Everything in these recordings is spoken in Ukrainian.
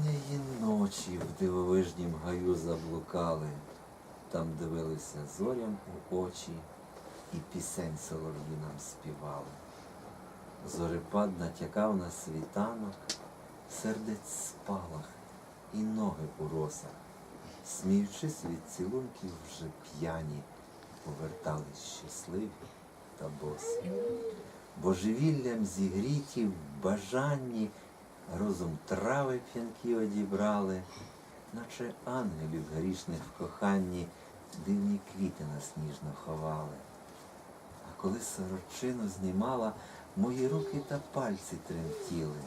Літньої ночі в дивовижнім гаю заблукали, там дивилися зорям у очі і пісень солов'ї нам співали. Зорепад натякав на світанок, сердець спалах і ноги у росах. Сміючись від цілунків вже п'яні, повертались щасливі та босі. Божевіллям зігріті в бажанні розум трави п'янкі одібрали, наче ангелів грішних в коханні дивні квіти нас ніжно ховали. А коли сорочину знімала, мої руки та пальці тремтіли,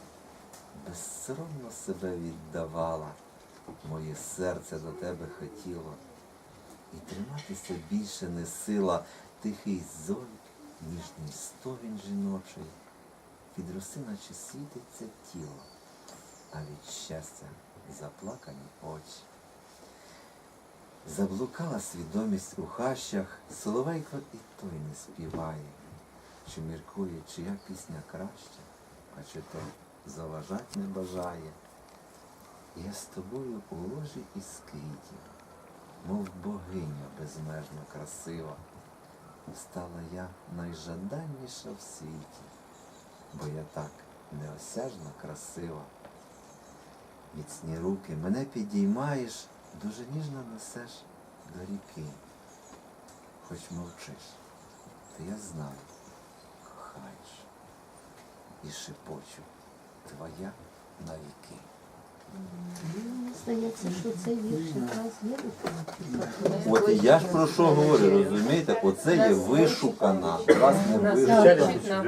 безсоромно себе віддавала, моє серце до тебе хотіло. І триматися більше не сила, тихий зой, ніжний стовінь жіночий, від роси наче світиться тіло, щастя заплакані очі. Заблукала свідомість у хащах, соловейко і той не співає, чи міркує, чия пісня краща, а чи то заважать не бажає. Я з тобою у ложі із квітів, мов богиня безмежно красива. Стала я найжаданніша в світі, бо я так неосяжно красива. Міцні руки мене підіймаєш, дуже ніжно несеш до ріки. Хоч мовчиш, то я знаю, кохаєш і шепочу твоя навіки. Здається, що цей вірш якраз є От і я ж про що говорю, розумієте? Оце є вишукана, власне, вишукана.